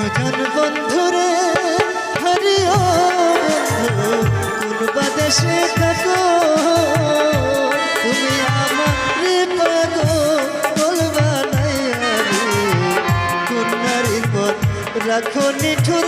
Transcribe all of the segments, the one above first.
সুজন বন্ধুরে হারিও বন্ধু। থাকো তুমি আমার রে কোন নারীর মন রাখো নিঠুর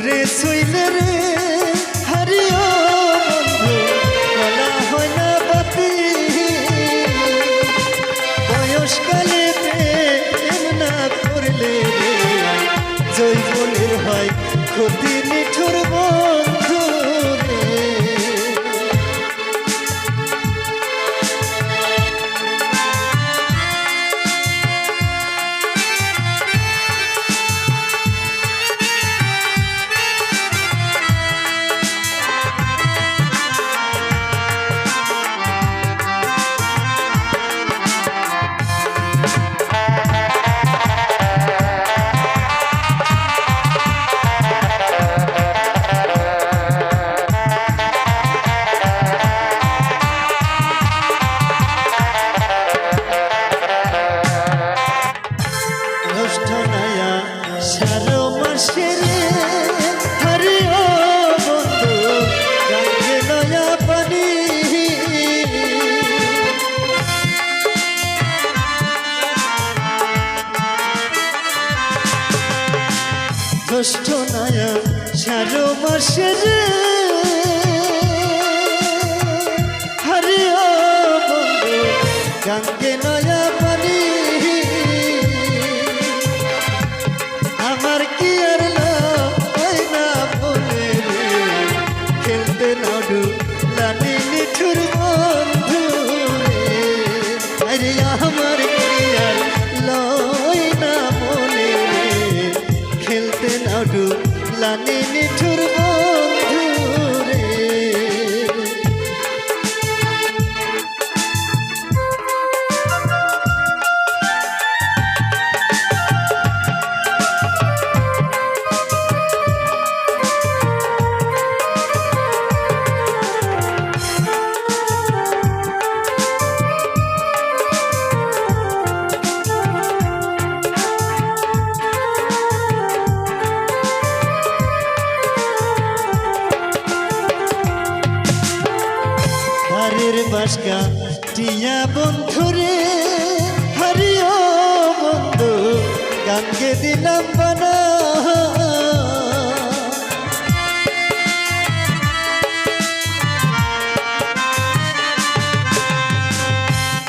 দূরে শুইলে রে, হারিও তোলা হয় না বয়সকালে প্রেম না করলে রে জৈবনের হয় ক্ষতি নিঠুর বন্ধু জ্যৈষ্ঠ নয়া সারো মাসে রে হরিও বন্ধু, গাঙ্গে নয়া পানি আমার কি আর না বলে? খেলতে লানি বন্ধু রে আরে আমার কি আর লয় হারের বাসকা। টিয়া বন্ধুরে হারিও বন্ধু, গানকে দিলাম বানা।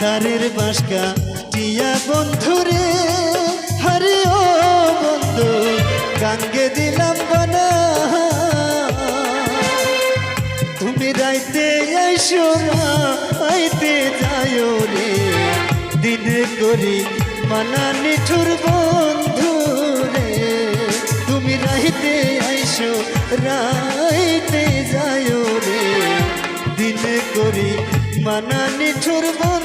তারের বাসকা, টিয়া বন্ধুরে হারিও বন্ধু, গানকে দিলাম বানা। তুমি রাইতে আইসো না, আইতে যায়ও রে। দিনে করি মানা নিঠুর বন্ধু রে। তুমি রাইতে আইসো, রাইতে যায়ও রে। দিনে করি মানা নিঠুর বন্ধু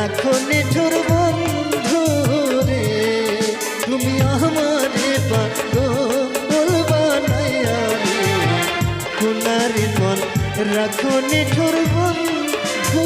রাখো নিঠুর বন্ধু রে তুমি আমারে পাগল বানাইয়া রে সোনারি রাখো নিঠুর বন্ধু